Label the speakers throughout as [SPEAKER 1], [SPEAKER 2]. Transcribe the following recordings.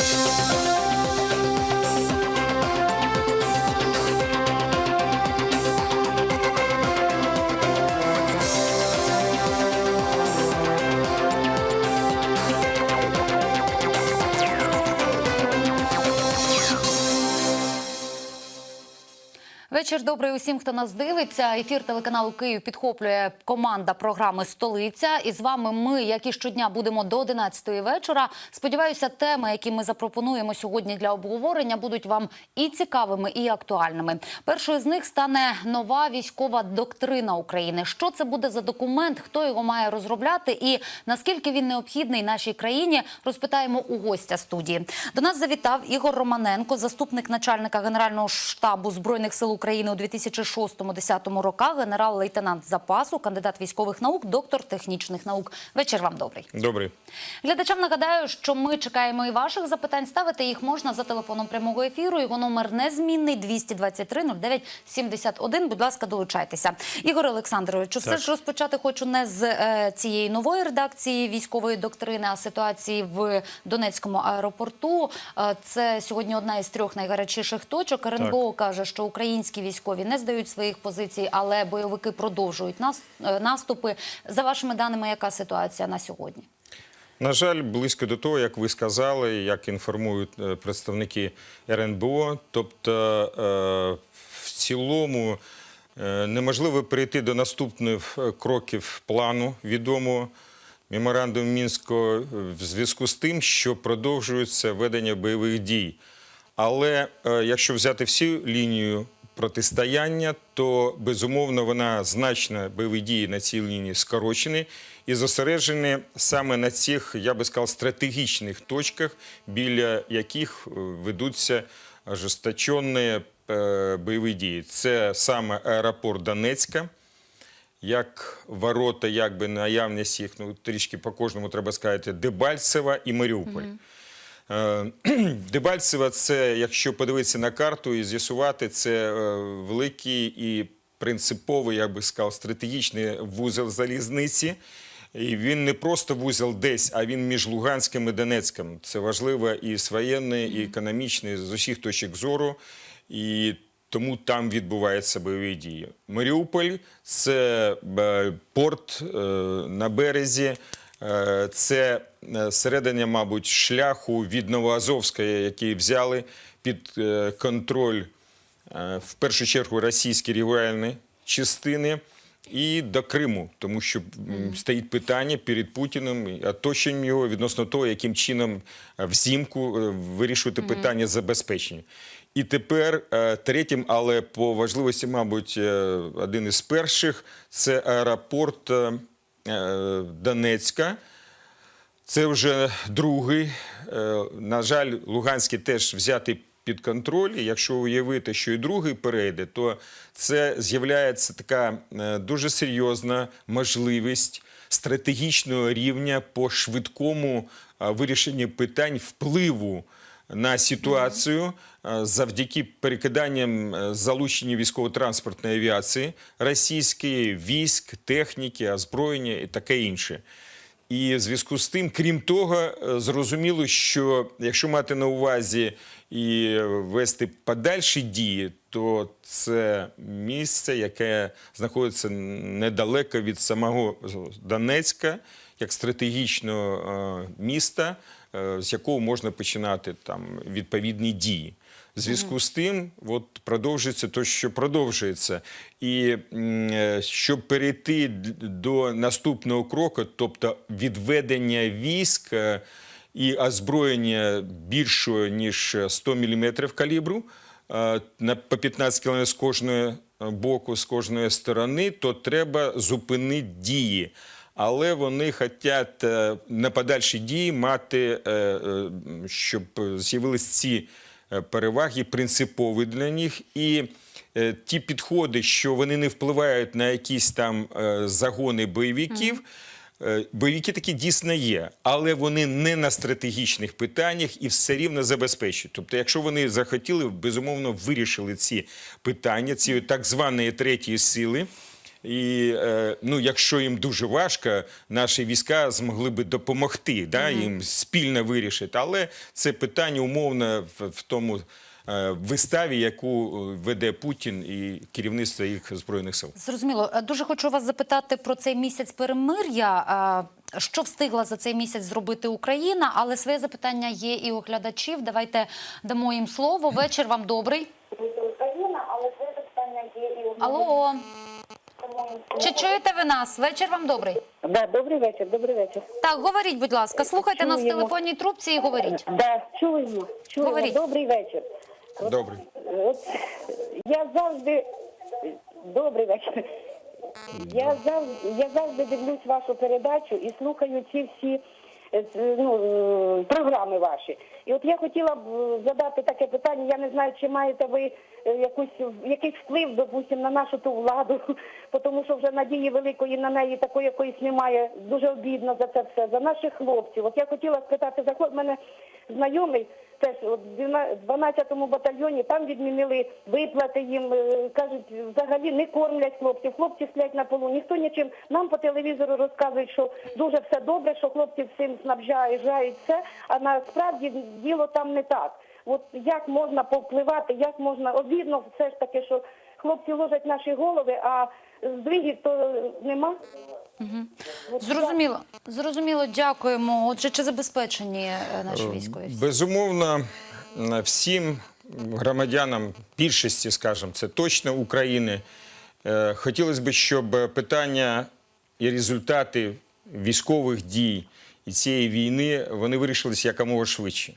[SPEAKER 1] Música Вечір добрий усім, хто нас дивиться. Ефір телеканалу Київ підхоплює команда програми Столиця. І з вами ми, як і щодня, будемо до 11-ї вечора. Сподіваюся, теми, які ми запропонуємо сьогодні для обговорення, будуть вам і цікавими, і актуальними. Першою з них стане нова військова доктрина України. Що це буде за документ? Хто його має розробляти? І наскільки він необхідний нашій країні? Розпитаємо у гостя студії. До нас завітав Ігор Романенко, заступник начальника генерального штабу збройних сил України у 2006-2010 роках, генерал-лейтенант запасу, кандидат військових наук, доктор технічних наук. Вечір вам добрий.
[SPEAKER 2] Добрий.
[SPEAKER 1] Глядачам нагадаю, що ми чекаємо і ваших запитань. Ставити їх можна за телефоном прямого ефіру. Його номер незмінний 223 09 71. Будь ласка, долучайтеся. Ігор Олександрович, все ж розпочати хочу не з е, цієї нової редакції військової доктрини, а ситуації в Донецькому аеропорту. Е, це сьогодні одна із трьох найгарячіших точок. РНБО каже, що українські військові не здають своїх позицій, але бойовики продовжують е, наступи. За вашими даними, яка ситуація на сьогодні?
[SPEAKER 2] На жаль, близько до того, як ви сказали, як інформують е, представники РНБО, тобто е, в цілому неможливо перейти до наступних кроків плану відомого меморандум Мінського в зв'язку з тим, що продовжується ведення бойових дій. Але якщо взяти всю лінію протистояння, то безумовно вона значно бойові дії на цій лінії скорочені і зосереджені саме на цих, я би сказав, стратегічних точках, біля яких е, ведуться ожесточені е, бойові дії. Це саме аеропорт Донецька як ворота, якби наявність їх, ну трішки по кожному треба сказати, Дебальцева і Маріуполь. Е, Дебальцева це, якщо подивитися на карту і з'ясувати, це е, великий і принциповий, я би сказав, стратегічний вузол залізниці. І він не просто вузол десь, а він між Луганським і Донецьким. Це важливо і з воєнної, і економічної, з усіх точок зору. І тому там відбуваються бойові дії. Маріуполь це е, порт е, на березі. Е, Це е, середина, мабуть, шляху від Новоазовська, який взяли під е, контроль в першу чергу російські регіональні частини і до Криму, тому що стоїть питання перед Путіним і оточенням його відносно того, яким чином взимку вирішувати питання забезпечення. І тепер третім, але по важливості, мабуть, один із перших це аеропорт Донецька. Це вже другий. Е, На жаль, Луганський теж взятий під контроль. І якщо уявити, що і другий перейде, то це з'являється така е, дуже серйозна можливість стратегічного рівня по швидкому е, вирішенню питань впливу на ситуацію е, завдяки перекиданням е, залучення військово-транспортної авіації російської, військ, техніки, озброєння і таке інше. І в зв'язку з тим, крім того, е, зрозуміло, що якщо мати на увазі і вести подальші дії, то це місце, яке знаходиться недалеко від самого Донецька, як стратегічного міста, з якого можна починати там відповідні дії. Зв'язку з тим, от продовжується те, що продовжується. І е, щоб перейти до наступного кроку, тобто відведення військ е, і озброєння більшого ніж 100 мм калібру, е, на по 15 км з кожної е, боку, з кожної сторони, то треба зупинити дії. Але вони хочуть е, на подальші дії мати, е, е, щоб з'явились ці переваги принципові для них. І ті підходи, що вони не впливають на якісь там загони бойовиків. Бойовики такі дійсно є, але вони не на стратегічних питаннях і все рівно забезпечують. Тобто, якщо вони захотіли, безумовно вирішили ці питання, ці так звані треті сили, І е, ну, якщо їм дуже важко, наші війська змогли би допомогти да, їм спільно вирішити. Але це питання умовно в, в тому е, виставі, яку е, веде Путін і керівництво їх збройних сил.
[SPEAKER 1] Зрозуміло. Дуже хочу вас запитати про цей місяць перемир'я. Що встигла за цей місяць зробити Україна? Але своє запитання є і у глядачів. Давайте дамо їм слово. Вечір вам добрий.
[SPEAKER 3] Україна, але це питання є і у
[SPEAKER 1] Алло, чи чуєте ви нас? Вечір вам добрий.
[SPEAKER 3] Да, добрий вечір, добрий вечір.
[SPEAKER 1] Так, говоріть, будь ласка. Слухайте нас в телефонній трубці і говоріть.
[SPEAKER 3] Да, чуємо, чуємо.
[SPEAKER 1] Говоріть.
[SPEAKER 3] Добрий вечір. От,
[SPEAKER 2] Добре.
[SPEAKER 3] От, я завжди добрий вечір. Я завжди, я завжди дивлюсь вашу передачу і слухаю ці всі е, ну, е, програми ваші. І от я хотіла б е, задати таке питання. Я не знаю, чи маєте ви е, якусь якийсь вплив, допустим, на нашу ту владу, тому що вже надії великої на неї такої якоїсь немає. Дуже обідно за це все, за наших хлопців. От я хотіла спитати за хлоп... мене знайомий теж от в 12-му батальйоні там відмінили виплати їм. е, Кажуть, взагалі не кормлять хлопців. Хлопці сплять на полу. Ніхто нічим. Нам по телевізору розказують, що дуже все добре, що хлопці всім снабжають, жають все. А насправді діло там не так. От як можна повпливати, як можна обідно все ж таки, що хлопці ложать наші голови, а здвигів то нема. От
[SPEAKER 1] Зрозуміло, зрозуміло, дякуємо. Отже, чи забезпечені е, наші військові?
[SPEAKER 2] Безумовно, всім громадянам більшості, скажімо, це точно України. е, Хотілося б, щоб питання і результати військових дій і цієї війни вони вирішились якомога швидше.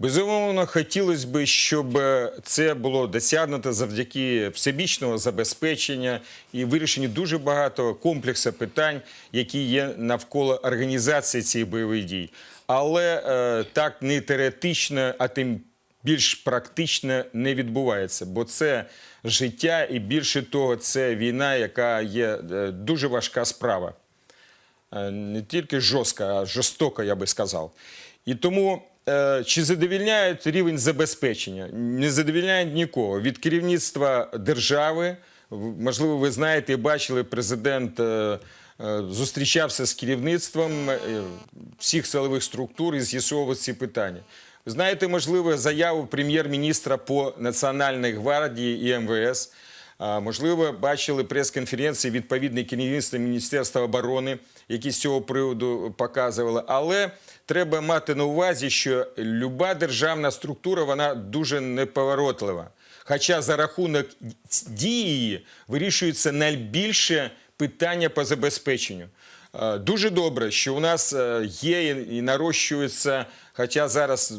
[SPEAKER 2] Безумовно, хотілося б, щоб це було досягнуто завдяки всебічного забезпечення і вирішенню дуже багато комплексу питань, які є навколо організації цієї бойових дій. Але е, так не теоретично, а тим більш практично не відбувається, бо це життя, і більше того, це війна, яка є е, дуже важка справа. Е, не тільки жорстка, а жорстока, я би сказав. І тому е, чи задовільняють рівень забезпечення? Не задовільняють нікого. Від керівництва держави, можливо, ви знаєте і бачили, президент е, е, зустрічався з керівництвом е, всіх силових структур і з'ясовував ці питання. Знаєте, можливо, заяву прем'єр-міністра по Національній гвардії і МВС. Можливо, бачили прес-конференції відповідне керівництво Міністерства оборони, які з цього приводу показували. Але треба мати на увазі, що люба державна структура вона дуже неповоротлива. Хоча за рахунок дії вирішується найбільше питання по забезпеченню. Дуже добре, що у нас е, є і нарощується, хоча зараз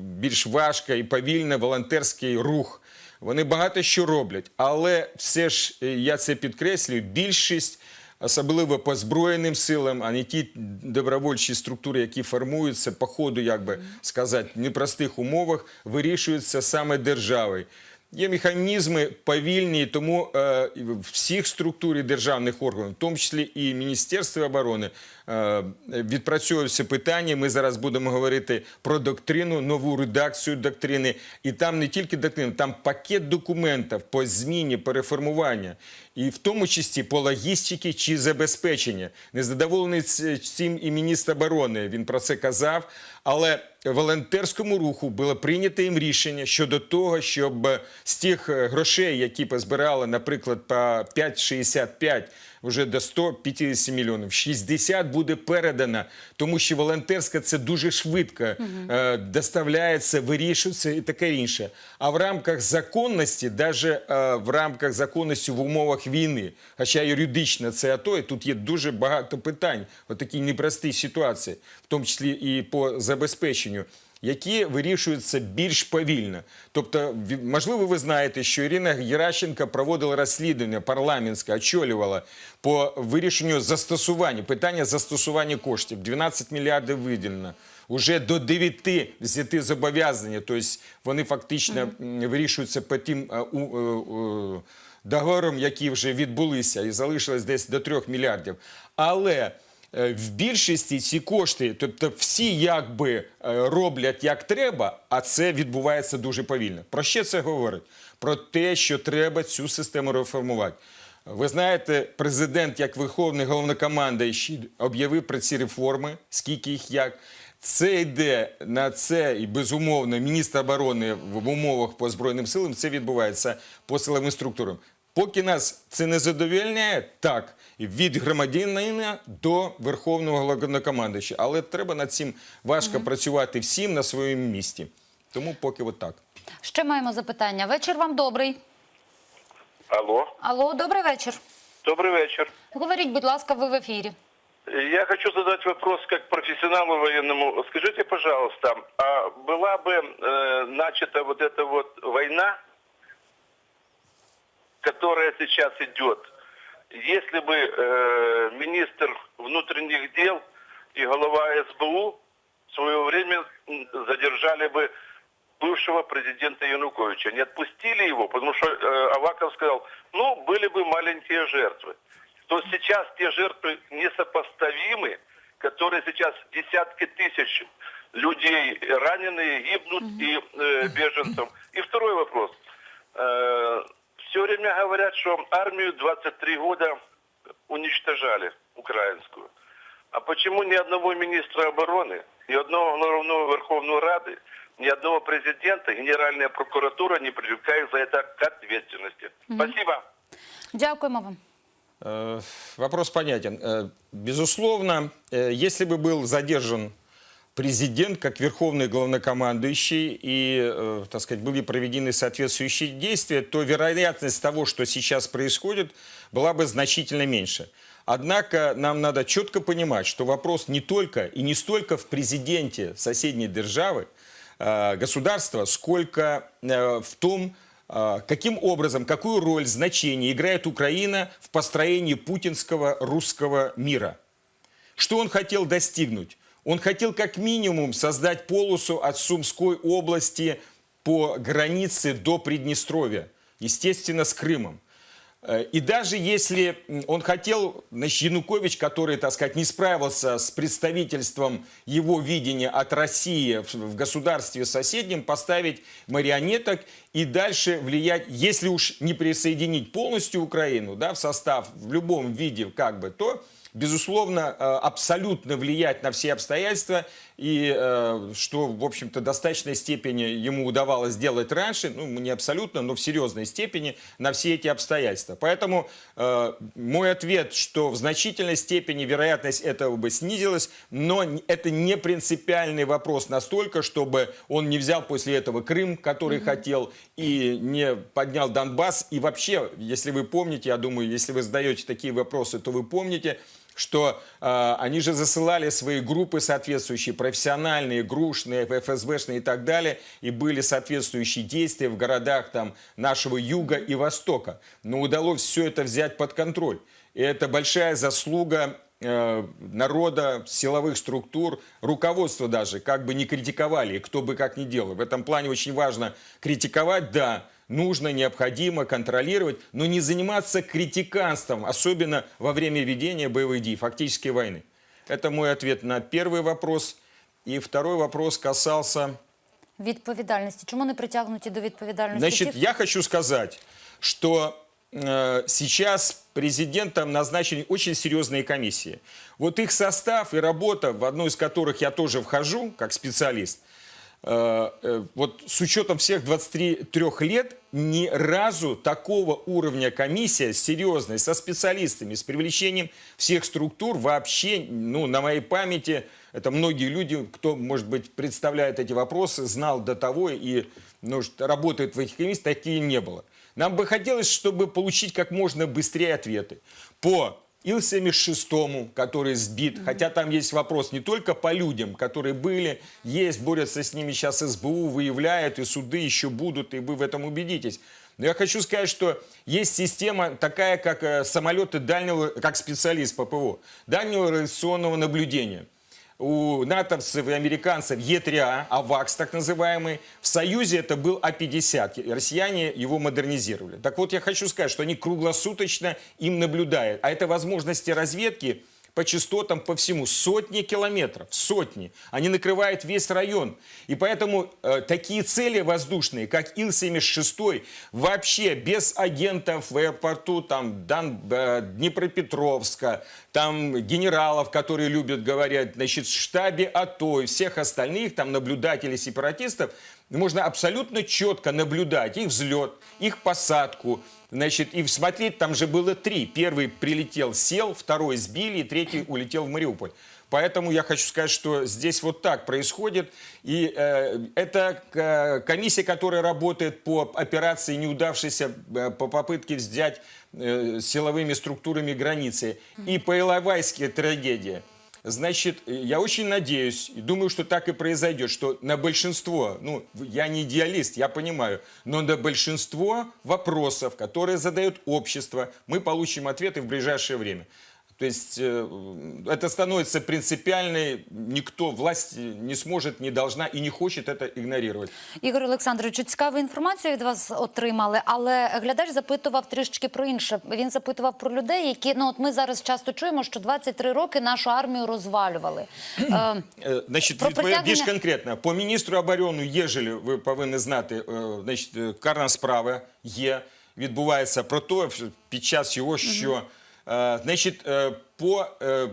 [SPEAKER 2] більш важко і повільно волонтерський рух. Вони багато що роблять, але все ж е, я це підкреслюю. Більшість, особливо по збройним силам, а не ті добровольчі структури, які формуються по ходу, як би сказати, непростих умовах, вирішуються саме державою. Є механізми повільні, тому е, всіх структурі державних органів, в тому числі і Міністерство оборони, е, відпрацьовуються питання. Ми зараз будемо говорити про доктрину, нову редакцію доктрини. І там не тільки доктрина, там пакет документів по зміні, по реформуванню. І в тому числі по логістиці чи забезпечення. Незадоволений цим і міністр оборони. Він про це казав. Але волонтерському руху було прийнято їм рішення щодо того, щоб з тих е, грошей, які позбирали, наприклад, по 5,65 вже до 150 мільйонів, 60 буде передано, тому що волонтерська це дуже швидко е, доставляється, вирішується і таке інше. А в рамках законності, навіть е, в рамках законності в умовах війни, хоча юридично це АТО, і тут є дуже багато питань в такій непростій ситуації, в тому числі і по забезпеченню. Які вирішуються більш повільно, тобто, можливо, ви знаєте, що Ірина Геращенко проводила розслідування парламентське, очолювала по вирішенню застосування питання застосування коштів. 12 мільярдів виділено. Уже до 9 взяти зобов'язання, тобто вони фактично вирішуються по тим е, е, договорам, які вже відбулися, і залишилось десь до 3 мільярдів. Але в більшості ці кошти, тобто всі якби е, роблять як треба, а це відбувається дуже повільно. Про що це говорить? Про те, що треба цю систему реформувати. Ви знаєте, президент, як верховний головнокомандуючий, об'явив про ці реформи, скільки їх як. Це йде на це, і безумовно, міністр оборони в умовах по Збройним силам це відбувається по силовим структурам. Поки нас це не задовільняє, так, від громадянина до верховного головнокомандуючого. Але треба над цим важко працювати всім на своєму місці. Тому поки от так.
[SPEAKER 1] Ще маємо запитання. Вечір вам добрий.
[SPEAKER 4] Алло,
[SPEAKER 1] Алло, добрий вечір.
[SPEAKER 4] добрый вечер.
[SPEAKER 1] Говоріть, будь ласка, ви в ефірі.
[SPEAKER 4] Я хочу задать вопрос как профессионалу военному. Скажите, пожалуйста, а была бы э, начата вот эта вот война, которая сейчас идет, если бы э, министр внутренних дел и глава СБУ в свое время задержали бы бывшего президента Януковича, не отпустили его, потому что э, Аваков сказал, ну, были бы маленькие жертвы. То сейчас те жертвы несопоставимы, которые сейчас десятки тысяч людей раненые, гибнут и э, беженцев. И второй вопрос. Все время говорят, что армию 23 года уничтожали, украинскую. А почему ни одного министра обороны, ни одного главного Верховной Рады, ни одного президента, Генеральная прокуратура не привлекает за это к ответственности? Спасибо.
[SPEAKER 1] Дякуємо вам.
[SPEAKER 2] Э, Вопрос понятен. Э, Безусловно, э, если бы был задержан президент как верховный главнокомандующий и, э, так сказать, были проведены соответствующие действия, то вероятность того, что сейчас происходит, была бы значительно меньше. Однако нам надо четко понимать, что вопрос не только и не столько в президенте соседней державы, э, государства, сколько э, в том, каким образом, какую роль, значение играет Украина в построении путинского русского мира. Что он хотел достигнуть? Он хотел как минимум создать полосу от Сумской области по границе до Приднестровья, естественно, с Крымом. Э, И даже если он хотел, значит, Янукович, который, так сказать, не справился с представительством его видения от России в государстве соседнем, поставить марионеток и дальше влиять, если уж не присоединить полностью Украину да, в состав в любом виде, как бы, то безусловно, э, абсолютно влиять на все обстоятельства, и э, что, в общем-то, в достаточной степени ему удавалось сделать раньше, ну, не абсолютно, но в серьезной степени, на все эти обстоятельства. Поэтому э, мой ответ, что в значительной степени вероятность этого бы снизилась, но это не принципиальный вопрос настолько, чтобы он не взял после этого Крым, который хотел, и не поднял Донбасс. И вообще, если вы помните, я думаю, если вы задаете такие вопросы, то вы помните, что э, они же засылали свои группы соответствующие, профессиональные, грушные, ФСБшные и так далее, и были соответствующие действия в городах там нашего юга и востока. Но удалось все это взять под контроль. И это большая заслуга э, народа, силовых структур, руководства даже, как бы не критиковали, кто бы как ни делал. В этом плане очень важно критиковать, да, нужно, необходимо контролировать, но не заниматься критиканством, особенно во время ведения боевых действий, фактически войны. Это мой ответ на первый вопрос. И второй вопрос касался...
[SPEAKER 1] Відповідальності. Чому не притягнуті до відповідальності?
[SPEAKER 2] Значит,
[SPEAKER 1] ті,
[SPEAKER 2] я хочу сказать, что э, сейчас президентом назначены очень серьезные комиссии. Вот их состав и работа, в одну из которых я тоже вхожу как специалист, э, э, вот с учетом всех 23 лет ни разу такого уровня комиссия серьезная, со специалистами, с привлечением всех структур вообще, ну, на моей памяти, это многие люди, кто, может быть, представляет эти вопросы, знал до того и ну, работает в этих комиссиях, такие не было. Нам бы хотелось, чтобы получить как можно быстрее ответы по Ил-76, который сбит, хотя там есть вопрос не только по людям, которые были, есть, борются с ними сейчас СБУ, выявляют, и суды еще будут, и вы в этом убедитесь. Но я хочу сказать, что есть система такая, как э, самолеты дальнего, как специалист по ПВО, дальнего радиационного наблюдения у натовцев и американцев Е3А, АВАКС так называемый. В Союзе это был А-50. и Россияне его модернизировали. Так вот, я хочу сказать, что они круглосуточно им наблюдают. А это возможности разведки по частотам, по всему. Сотни километров, сотни. Они накрывают весь район. И поэтому э, такие цели воздушные, как Ил-76, вообще без агентов в аэропорту там, Дан, э, Днепропетровска, там генералов, которые любят говорить, значит, в штабе АТО и всех остальных, там наблюдателей сепаратистов, можно абсолютно четко наблюдать их взлет, их посадку, значит, и смотреть, там же было три. Первый прилетел, сел, второй сбили, и третий улетел в Мариуполь. Поэтому я хочу сказать, что здесь вот так происходит. И э, это э, комиссия, которая работает по операции, неудавшейся э, по попытке взять э, силовыми структурами границы. И по Иловайске трагедия. Значит, я очень надеюсь и думаю, что так и произойдет, что на большинство, ну, я не идеалист, я понимаю, но на большинство вопросов, которые задает общество, мы получим ответы в ближайшее время. То есть э, это становится принципиальной, никто, власть не сможет, не должна и не хочет это игнорировать.
[SPEAKER 1] Ігор Олександровичу, цікаву інформацію від вас отримали, але глядач запитував трішечки про інше. Він запитував про людей, які ну от ми зараз часто чуємо, що 23 роки нашу армію розвалювали. Е,
[SPEAKER 2] Е, Значить,
[SPEAKER 1] Про
[SPEAKER 2] відповідь більш
[SPEAKER 1] притягнення-
[SPEAKER 2] конкретно. По міністру оборони Єжелю, ви повинні знати, е, значить, е, карна справа є, відбувається про те, що під час його, що е, значить, е, по е,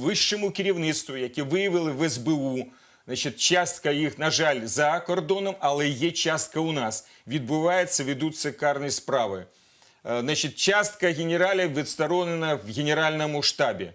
[SPEAKER 2] вищому керівництву, яке виявили в СБУ, Значить, частка їх, на жаль, за кордоном, але є частка у нас. Відбувається, ведуться карні справи. Е, Значить, частка генералів відсторонена в Генеральному штабі.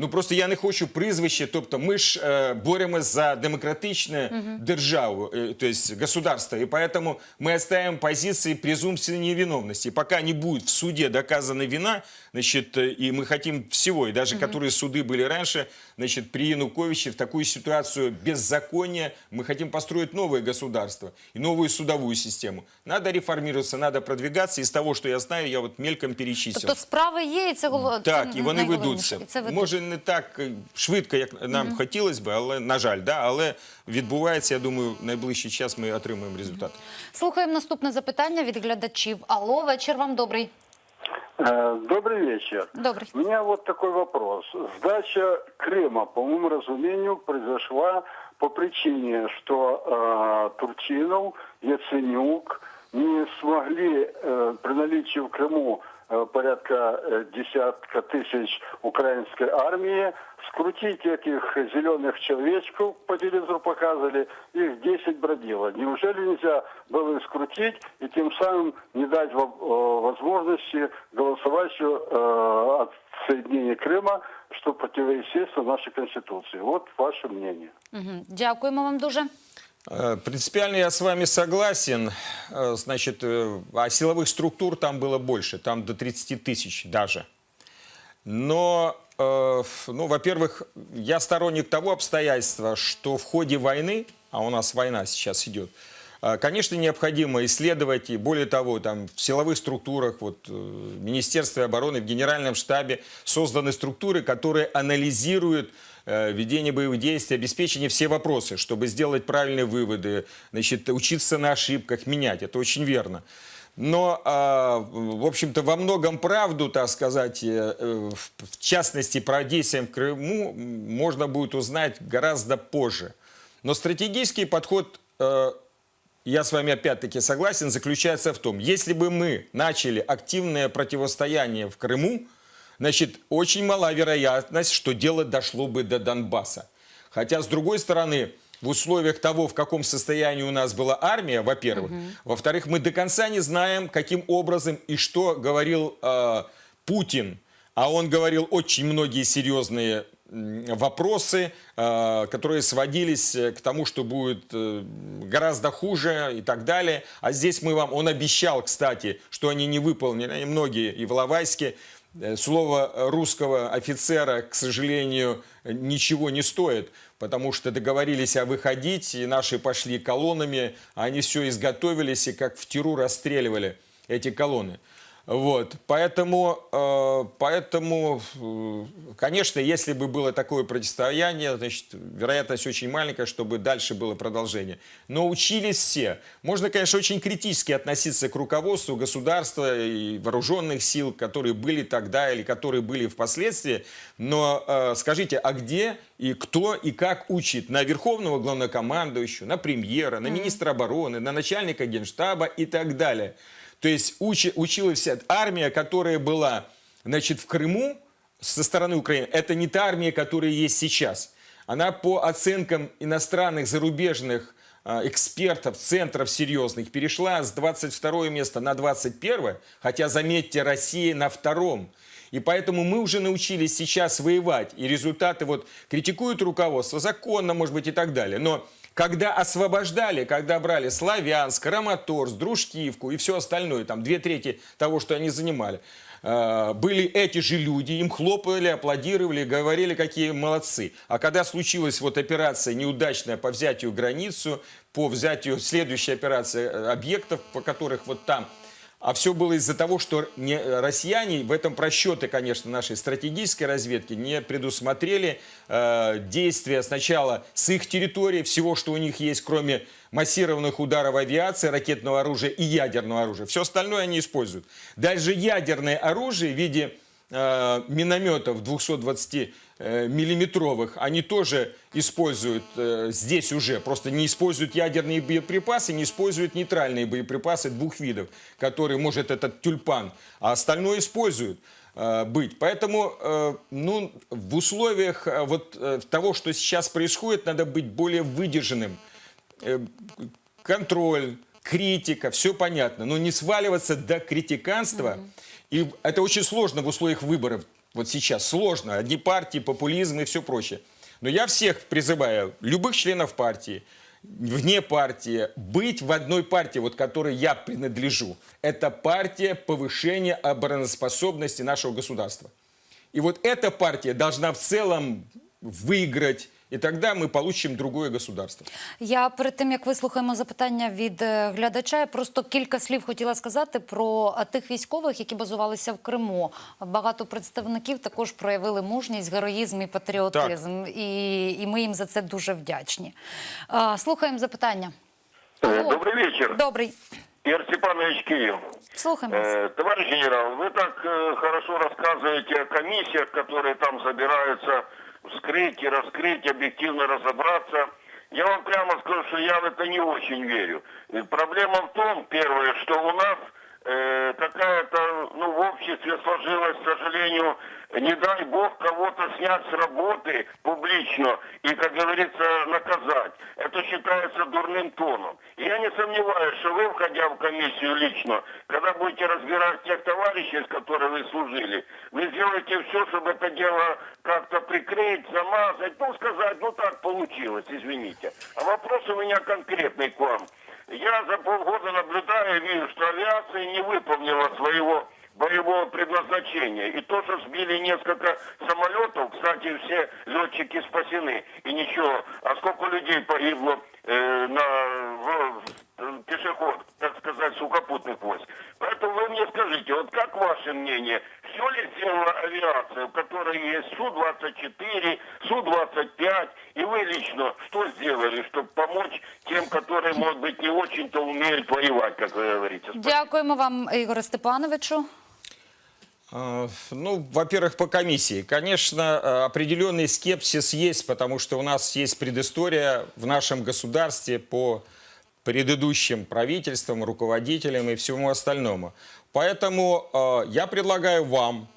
[SPEAKER 2] Ну просто я не хочу прізвище. Тобто, ми ж е, боремось за демократичну державу, е, то есть государство, и поэтому мы оставим позиции презумпции невиновности. Пока не будет в суде доказана вина, значит, э, и мы хотим всего, и даже которые суды были раньше, значит, при Януковиче в такую ситуацию беззакония мы хотим построить новое государство и новую судовую систему. Надо реформироваться, надо продвигаться. Из того, что я знаю, я вот мельком перечислил.
[SPEAKER 1] тобто справи є, і це голо...
[SPEAKER 2] Так,
[SPEAKER 1] це
[SPEAKER 2] і вони
[SPEAKER 1] найголовніше.
[SPEAKER 2] ведуться.
[SPEAKER 1] І це ведуть.
[SPEAKER 2] Може, не так е, швидко, як нам хотілося б, але, на жаль, да, але відбувається, я думаю, в найближчий час ми отримаємо результат.
[SPEAKER 1] Слухаємо наступне запитання від глядачів. Алло, вечір вам добрий.
[SPEAKER 5] Э, Добрый вечер.
[SPEAKER 1] Добрый.
[SPEAKER 5] У меня вот такой вопрос. Сдача Крыма, по моему разумению, произошла по причине, что э, Турчинов, Яценюк не смогли э, при наличии в Крыму э, порядка э, десятка тысяч украинской армии скрутить этих зеленых человечков, по телевизору показывали, их 10 бродило. Неужели нельзя было их скрутить и тем самым не дать э, возможности голосовать э, от соединения Крыма, что противоестественно нашей Конституции? Вот ваше мнение.
[SPEAKER 1] Мгм. Дякуємо вам дуже.
[SPEAKER 2] Э, Принципиально я с вами согласен. Значит, а силовых структур там было больше, там до 30 тысяч даже. Но, э, ну, во-первых, я сторонник того обстоятельства, что в ходе войны, а у нас война сейчас идет, э, Конечно, необходимо исследовать, и более того, там в силовых структурах, вот э, в Министерстве обороны, в Генеральном штабе созданы структуры, которые анализируют э, ведение боевых действий, обеспечение все вопросы, чтобы сделать правильные выводы, значит, учиться на ошибках, менять. Это очень верно. Но, а, в общем-то, во многом правду, так сказать, э, в частности, про действия в Крыму можно будет узнать гораздо позже. Но стратегический подход, э, я с вами опять-таки согласен, заключается в том, если бы мы начали активное противостояние в Крыму, значит, очень мала вероятность, что дело дошло бы до Донбасса. Хотя, с другой стороны, в условиях того, в каком состоянии у нас была армия, во-первых. Во-вторых, мы до конца не знаем, каким образом и что говорил э, Путин. А он говорил очень многие серьезные вопросы, э, которые сводились э, к тому, что будет э, гораздо хуже и так далее. А здесь мы вам... Он обещал, кстати, что они не выполнили, они многие и в Лавайске. Слово русского офицера, к сожалению, ничего не стоит, потому что договорились о выходить, и наши пошли колоннами, а они все изготовились и как в тиру расстреливали эти колонны. Вот, поэтому, э, поэтому, э, конечно, если бы было такое противостояние, значит, вероятность очень маленькая, чтобы дальше было продолжение. Но учились все. Можно, конечно, очень критически относиться к руководству государства и вооруженных сил, которые были тогда или которые были впоследствии. Но э, скажите, а где и кто и как учит на верховного главнокомандующего, на премьера, на министра обороны, на начальника генштаба и так далее? То есть учи, училась вся армия, которая была значит, в Крыму со стороны Украины, это не та армия, которая есть сейчас. Она по оценкам иностранных, зарубежных а, экспертов, центров серьезных, перешла с 22 места на 21, хотя, заметьте, Россия на втором. И поэтому мы уже научились сейчас воевать. И результаты вот критикуют руководство, законно, может быть, и так далее. Но когда освобождали, когда брали Славянск, Краматорск, Дружкивку и все остальное, там две трети того, что они занимали, э, были эти же люди, им хлопали, аплодировали, говорили, какие молодцы. А когда случилась вот операция неудачная по взятию границу, по взятию следующей операции э, объектов, по которых вот там а все было из-за того, что не, россияне в этом просчеты, конечно, нашей стратегической разведки не предусмотрели э, действия сначала с их территории, всего, что у них есть, кроме массированных ударов авиации, ракетного оружия и ядерного оружия. Все остальное они используют. Даже ядерное оружие в виде э, минометов 220 э, миллиметровых, они тоже используют э, здесь уже, просто не используют ядерные боеприпасы, не используют нейтральные боеприпасы двух видов, которые может этот тюльпан, а остальное используют э, быть. Поэтому э, ну, в условиях э, вот э, того, что сейчас происходит, надо быть более выдержанным. Э, контроль, критика, все понятно, но не сваливаться до критиканства. И это очень сложно в условиях выборов. Вот сейчас сложно. Одни партии, популизм и все прочее. Но я всех призываю, любых членов партии, вне партии, быть в одной партии, вот которой я принадлежу. Это партия повышения обороноспособности нашего государства. И вот эта партия должна в целом выиграть, и тогда мы получим другое государство.
[SPEAKER 1] Я перед тим як вислухаємо запитання від е, глядача, я просто кілька слів хотіла сказати про е, тих військових, які базувалися в Криму. Багато представників також проявили мужність, героїзм і патріотизм, і, і ми їм за це дуже вдячні. А, слухаємо запитання.
[SPEAKER 6] Э,
[SPEAKER 1] Алло.
[SPEAKER 6] Добрый вечер.
[SPEAKER 1] Добрий,
[SPEAKER 6] Игорь Степанович Киев.
[SPEAKER 1] слухаємо. вас.
[SPEAKER 6] Э, товарищ генерал, вы так э, хорошо рассказываете о комиссиях, которые там собираются вскрыть и раскрыть, объективно разобраться. Я вам прямо скажу, что я в это не очень верю. И проблема в том, первое, что у нас э, какая-то, ну, в обществе сложилась, к сожалению, не дай бог кого-то снять с работы публично и, как говорится, наказать. Это считается дурным тоном. Я не сомневаюсь, что вы, входя в комиссию лично, когда будете разбирать тех товарищей, с которыми вы служили, вы сделаете все, чтобы это дело как-то прикрыть, замазать, ну, сказать, ну, так получилось, извините. А вопрос у меня конкретный к вам. Я за полгода наблюдаю и вижу, что авиация не выполнила своего боевого предназначения. И то, что сбили несколько самолетов, кстати, все летчики спасены. И ничего. А сколько людей погибло э, на в- в- пешеход, так сказать, сухопутных войск. Поэтому вы мне скажите, вот как ваше мнение, все ли сделала авиация, в которой есть Су-24, Су-25, и вы лично что сделали, чтобы помочь тем, которые, может быть, не очень-то умеют воевать, как вы говорите?
[SPEAKER 1] Дякуємо вам, Ігоре Степановичу.
[SPEAKER 2] А, Ну, во-первых, по комиссии. Конечно, э, определенный скепсис есть, потому что у нас есть предыстория в нашем государстве по предыдущим правительствам, руководителям и всему остальному. Поэтому э, я предлагаю вам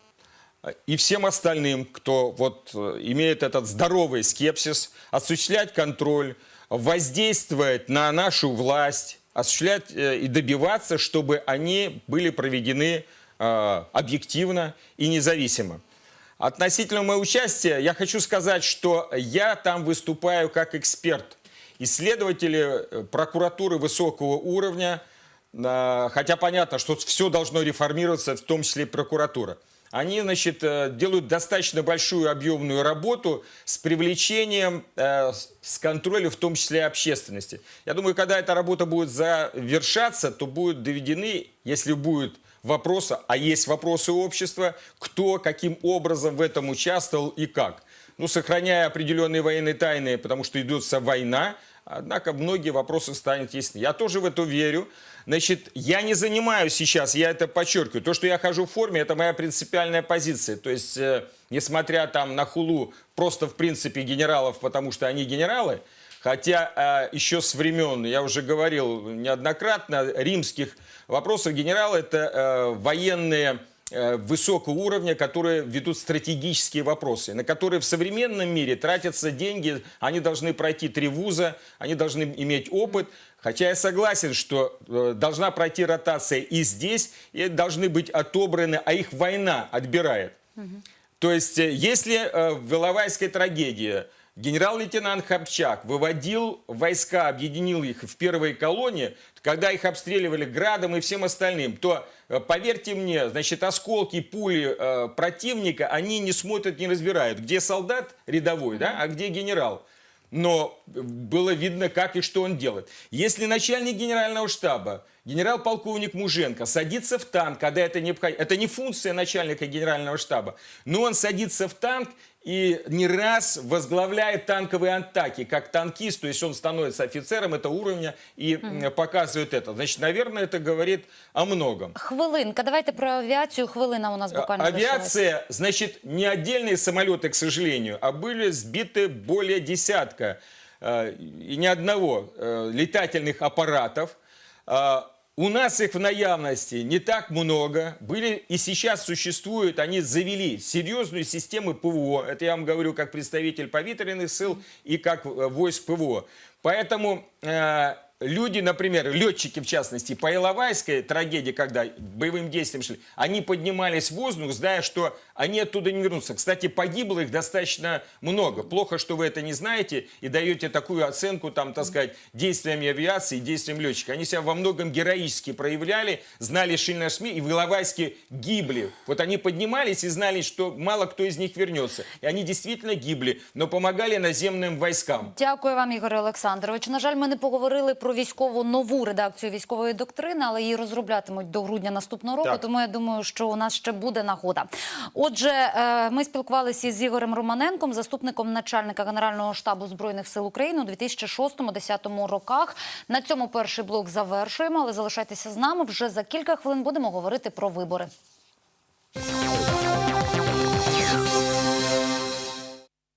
[SPEAKER 2] э, и всем остальным, кто вот э, имеет этот здоровый скепсис, осуществлять контроль, воздействовать на нашу власть, осуществлять э, и добиваться, чтобы они были проведены э, объективно и независимо. Относительно моего участия, я хочу сказать, что я там выступаю как эксперт. Исследователи э, прокуратуры высокого уровня, э, хотя понятно, что все должно реформироваться, в том числе и прокуратура. они, значит, э, делают достаточно большую объемную работу с привлечением, с- контролем, в том числе общественности. Я думаю, когда эта работа будет завершаться, то будут доведены, если будет вопросы, а есть вопросы общества, кто, каким образом в этом участвовал и как. Ну, сохраняя определенные военные тайны, потому что идется война, однако многие вопросы станут ясны. Я тоже в это верю. Значит, я не занимаюсь сейчас, я это подчеркиваю. То, что я хожу в форме, это моя принципиальная позиция. То есть, э, несмотря там на хулу просто в принципе генералов, потому что они генералы, Хотя э, еще с времен, я уже говорил неоднократно, римских вопросов генералы это э, военные высокого уровня, которые ведут стратегические вопросы, на которые в современном мире тратятся деньги, они должны пройти три вуза, они должны иметь опыт. Хотя я согласен, что э, должна пройти ротация и здесь, и должны быть отобраны, а их война отбирает. То есть, э, если э, в Иловайской трагедии генерал-лейтенант Хабчак выводил войска, объединил их в первые колонии, когда их обстреливали градом и всем остальным, то, э, поверьте мне, значит, осколки, пули э, противника, они не смотрят, не разбирают, где солдат рядовой, да, а где генерал. Но было видно, как и что он делает. Если начальник генерального штаба, генерал-полковник Муженко, садится в танк, когда это необходимо, это не функция начальника генерального штаба, но он садится в танк и не раз возглавляет танковые атаки, как танкист, то есть он становится офицером этого уровня и м, показывает это. Значит, наверное, это говорит о многом.
[SPEAKER 1] Хвилинка, давайте про авіацію. Хвилина у нас буквально лишилась.
[SPEAKER 2] Авиация, значит, не отдельные самолеты, к сожалению, а были сбиты более десятка э, и ни одного э, летательных аппаратов. А, У нас их в наявности не так много. Были и сейчас существуют, они завели серьезную систему ПВО. Это я вам говорю как представитель повітряных сил и как э, войск ПВО. Поэтому э, люди, например, летчики в частности, по Иловайской трагедии, когда боевым действием шли, они поднимались в воздух, зная, что они оттуда не вернутся. Кстати, погибло их достаточно много. Плохо, что вы это не знаете и даете такую оценку, там, так сказать, действиями авиации и действиям летчика. Они себя во многом героически проявляли, знали сильно СМИ, и в Иловайске гибли. Вот они поднимались и знали, что мало кто из них вернется. И они действительно гибли, но помогали наземным войскам.
[SPEAKER 1] Дякую вам, Ігоре Олександрович. На жаль, ми не поговорили про військову нову редакцію військової доктрини, але її розроблятимуть до грудня наступного року.
[SPEAKER 2] Так.
[SPEAKER 1] Тому я думаю, що у нас ще буде нагода. Отже, е, ми спілкувалися з Ігорем Романенком, заступником начальника Генерального штабу збройних сил України у 2006-2010 роках. На цьому перший блок завершуємо, але залишайтеся з нами. Вже за кілька хвилин будемо говорити про вибори.